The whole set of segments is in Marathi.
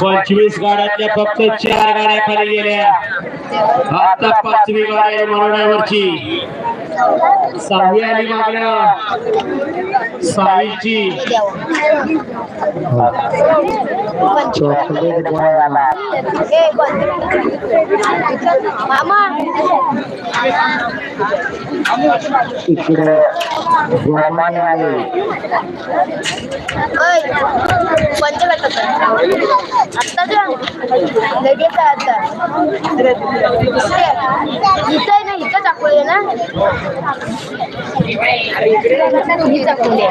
पंचवीस गाड्यातल्या फक्त चार गाड्या खाली गेल्या. आता पाचवी गाडी आहे सहावी आली मागण्या. सहावीची. चॉकलेट बनवायला मामा इकडे गोमाने आले ओय पंच भेटत आत्ता जा लगेच आता इथं आहे ना इथं चाकूया ना ही चाकूया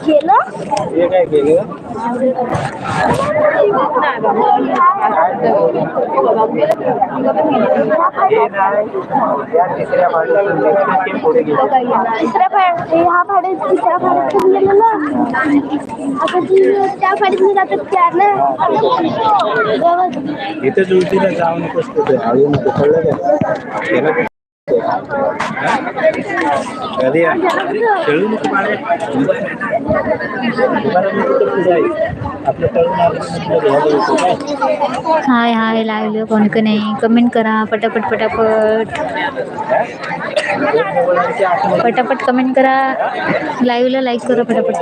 केलं तिसऱ्या फाड हा फाडे तिसऱ्या फाडीत गेलो ना आता ती त्या फाडीत मी जातात चार ना इथे जुळतीला जाऊ नकोस कुठे हळू नको कळलं का हा? हाय हाय लावलं कोण का नाही? कमेंट करा पटापट पटापट. पटापट कमेंट करा. लाईव्हला लाईक करा पटापट.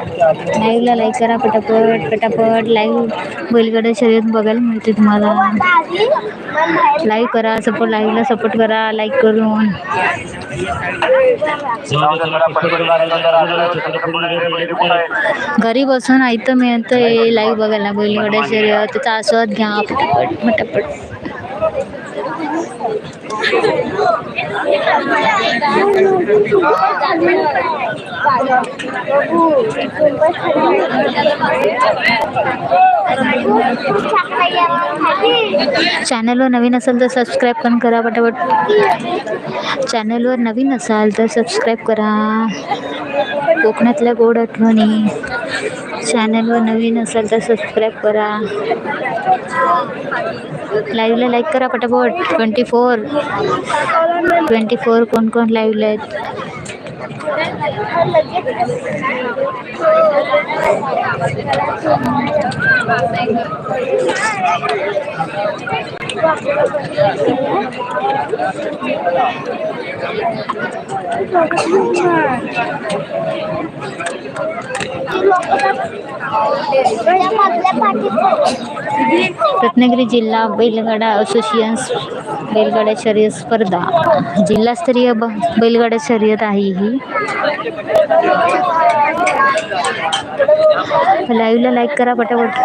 लाईव्हला लाईक करा पटापट पटापट. लाईव्ह बैलगाड्या शर्यत बघायला मिळते तुम्हाला. लाईव्ह करा सपोर्ट लाईव्हला सपोर्ट करा. लाईक करून. घरी बसून ऐकतं मी हे लाईव्ह बघायला बैलगाड्या शरीर त्याचा आस्वाद घ्या. पटापट पटापट. चॅनलवर नवीन असेल तर सबस्क्राईब पण करा पटापट. चॅनलवर नवीन असाल तर सबस्क्राईब करा. कोकणातल्या गोड आठवणी. चॅनलवर नवीन असाल तर सबस्क्राईब करा. लाईव्हला लाईक करा पटापट. ट्वेंटी फोर ट्वेंटी फोर कोण कोण लाईव्हला आहेत? Thank you. रत्नागिरी जिल्हा बैलगाडा असोसिएशन बैलगाडा शर्यत स्पर्धा. जिल्हास्तरीय ब शर्यत आहे ही. लाईव्हला लाईक करा पटापट.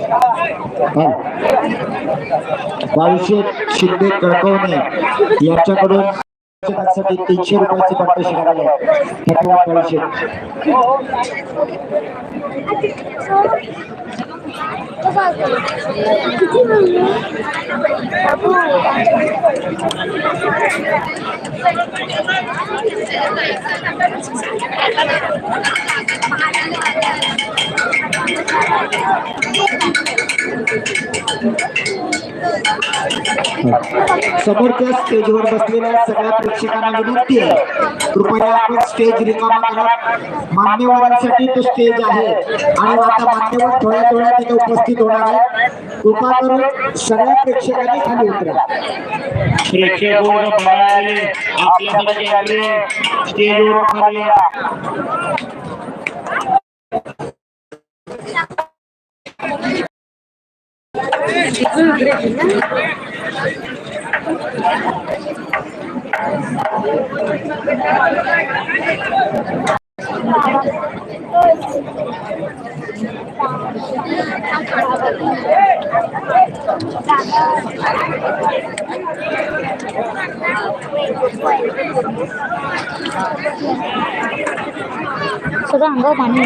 बावीसशे शिंदे कळकवणे यांच्याकडून तीनशे रुपयाची पारितोषिक आलेले आहे धन्यवाद बावीसशे. समोरच्या स्टेजवर बसलेल्या सगळ्या प्रेक्षकांना विनंती आहे कृपया आपण स्टेज रिकामा करा मान्यवरांसाठी तो स्टेज आहे आणि आता मान्यवर थोड्या थोड्या तिथे उपस्थित होणार आहेत कृपा करून सगळ्या प्रेक्षकांनी खाली उतरा प्रेक्षक आले स्टेजवर खाली या. सगळं अंगावर पाणी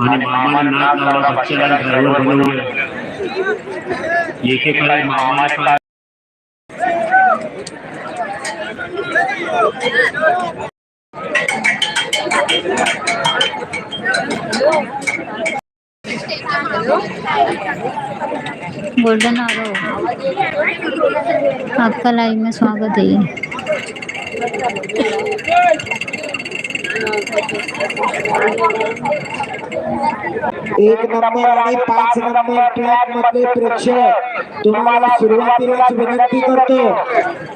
आणि मामा नाक लावला बच्चाला ड्रायव्हर बनवलं एकेकाळी गोल्डन आरो आपका लाइव में स्वागत है. एक नंबर आणि पाच नंबर ट्रॅक मधले प्रेक्षक तुम्हाला सुरुवातीलाच विनंती करतो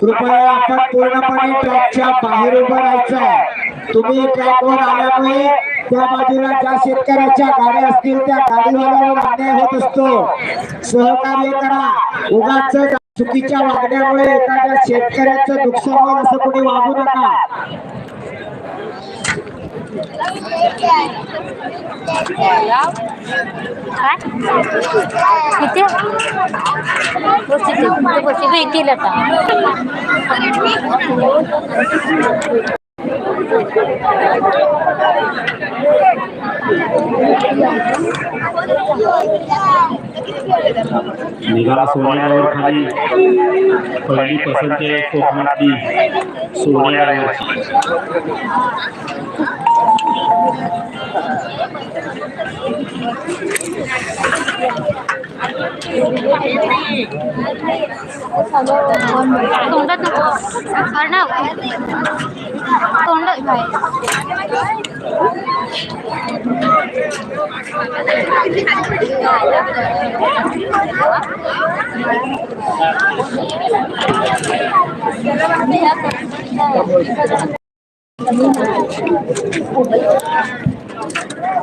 कृपया आपण पूर्णपणे ट्रॅकच्या बाहेर उभं राहायचं तुम्ही ट्रॅकवर आल्यामुळे त्या बाजूला ज्या शेतकऱ्याच्या गाड्या असतील त्या गाडीवाल्यावर अन्याय होत असतो. सहकार्य करा. उगाच चुकीच्या वागण्यामुळे एखाद्या शेतकऱ्याचं नुकसान होईल असं कोणी वागू नका. किती बसते बसते येतील आता निघाला सोन्यावर खाली पहिली पसंती आहे कोकणातली सोन्यावरची तोंडात नको अर्णव तोंड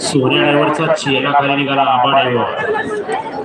सोन्या ड्रायव्हरचा चेला खाली निघाला आबा ड्रायव्हर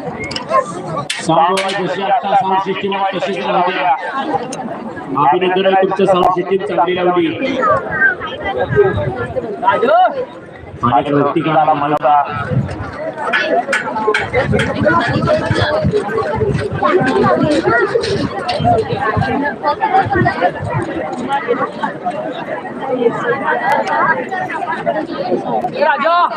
आलेले जशी आता साऊंड सिस्टीम आहे तशीच अभिनंदन आहे तुमचं साऊंड सिस्टीम चांगली लावली. आणि वरती काढायला मला Yeah.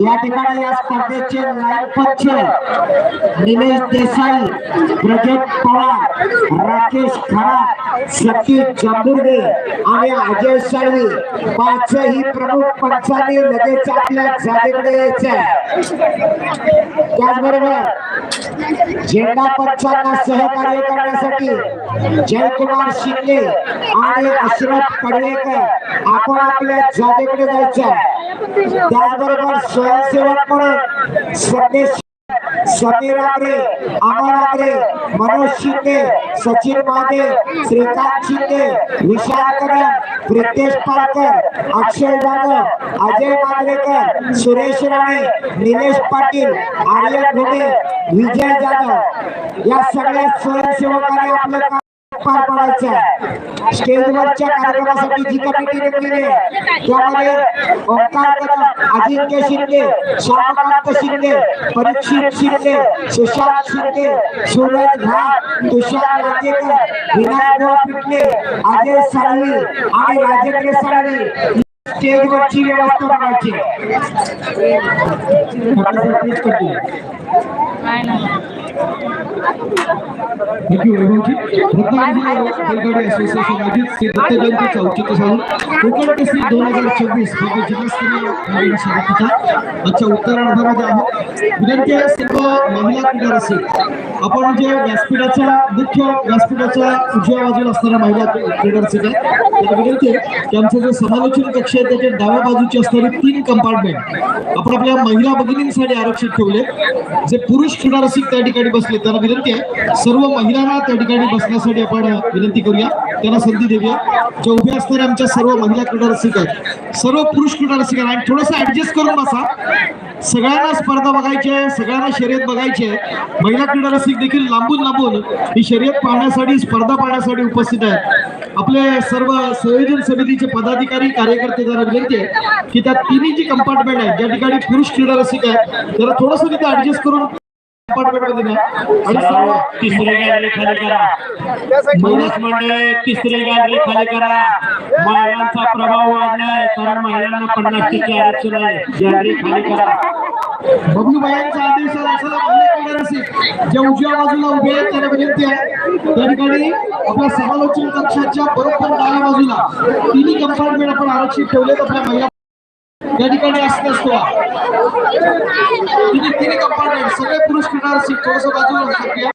या ठिकाणी या स्पर्धेचे लाईन पंच निलेश देसाई प्रजत पवार राकेश खरा सतीश जांभुर्डे आणि अजय साळवी. पाचही प्रमुख पक्षांनी लगेच आपल्या जागेकडे यायचं आहे. त्याचबरोबर झेंडा पक्षांना सहकार्य करण्यासाठी जयकुमार शिंदे आणि अशरफ कडवेकर आपण आपल्या जागेकडे जायचं आहे. त्याचबरोबर स्वयंसेवक म्हणून स्वदेश स्वामी आगरे अमर आगरे मनोज शिंदे सचिन महादेव श्रीकांत शिंदे विशाल कदम प्रितेश पालकर अक्षय जाधव अजय मांद्रेकर सुरेश राणे निलेश पाटील आर्यन घुमे विजय जाधव. या सगळ्या स्वयंसेवकांनी आपलं काम पार पाडायचं स्टेजवरच्या कार्यक्रमासाठी जी कमिटी नेमलेली आहे त्यामध्ये ओंकार कदम अजिंक्य शिंदे श्यामकांत शिंदे परीक्षित शिंदे सुशांत शिंदे सूरज घाट तुषार राजेकर विनायक पिटले अजय साळवी आणि राजेंद्र साळवी. स्टेजवरची व्यवस्था बघायची औचित्य साधून कोकण केसरी दोन हजार चोवीस म्हणजे जिल्हास्तरीय नवीन शर्यतीचा आजच्या उत्तरार्धामध्ये आहोत. विनंती आहे सर्व महिला आपण जे व्यासपीठाच्या मुख्य व्यासपीठाच्या उजव्या बाजूला असणाऱ्या महिला क्रीडा आहेत विनंती आहे की आमचं जे समालोचन कक्ष आहे त्याच्या डाव्या बाजूची असणारी तीन कंपार्टमेंट आपण आपल्या महिला भगिनींसाठी आरक्षित ठेवले. जे पुरुष क्रीडा रसिक त्या ठिकाणी बसले. त्यांना विनंती आहे सर्व महिलांना त्या ठिकाणी बसण्यासाठी आपण विनंती करूया. त्यांना संधी देऊया. जे उभे असणारे आमच्या सर्व महिला क्रीडा रसिक आहेत सर्व पुरुष क्रीडा रसिक आहेत आणि थोडंसं ऍडजस्ट करून बसा. सगळ्यांना स्पर्धा बघायची आहे सगळ्यांना शर्यत बघायची आहे. महिला क्रीडा रसिक देखील लांबून लांबून ही शर्यत पाहण्यासाठी स्पर्धा पाहण्यासाठी उपस्थित आहेत. आपले सर्व संयोजन समितीचे पदाधिकारी कार्यकर्ते जरा विनंती आहे की त्या तिन्ही जी कंपार्टमेंट आहेत ज्या ठिकाणी पुरुष क्रीडा रसिक आहेत त्याला थोडस तिथे ऍडजस्ट करून तिसरे गॅलरी खाली करा. पोलीस मंडळी तिसरे गॅलरी खाली करा. महिलांचा प्रभाव वाढलाय कारण महिलांना पन्नास टक्के आरक्षण आहे. गॅलरी खाली करा. बबलू बायांचा आदेश आहे, चला महिला जे उजव्या बाजूला उभे आहेत त्यांना विनंती आहे. त्या ठिकाणी आपल्या समालोचन कक्षाच्या बरोबर डाव्या बाजूला तिन्ही कंपार्टमेंट आपण आरक्षित ठेवलेत आपल्या महिला. त्या ठिकाणी असत असतो तिन्ही तिन्ही कंपार्टमेंट सगळे पुरुष क्रीडा रसिक थोडस बाजूला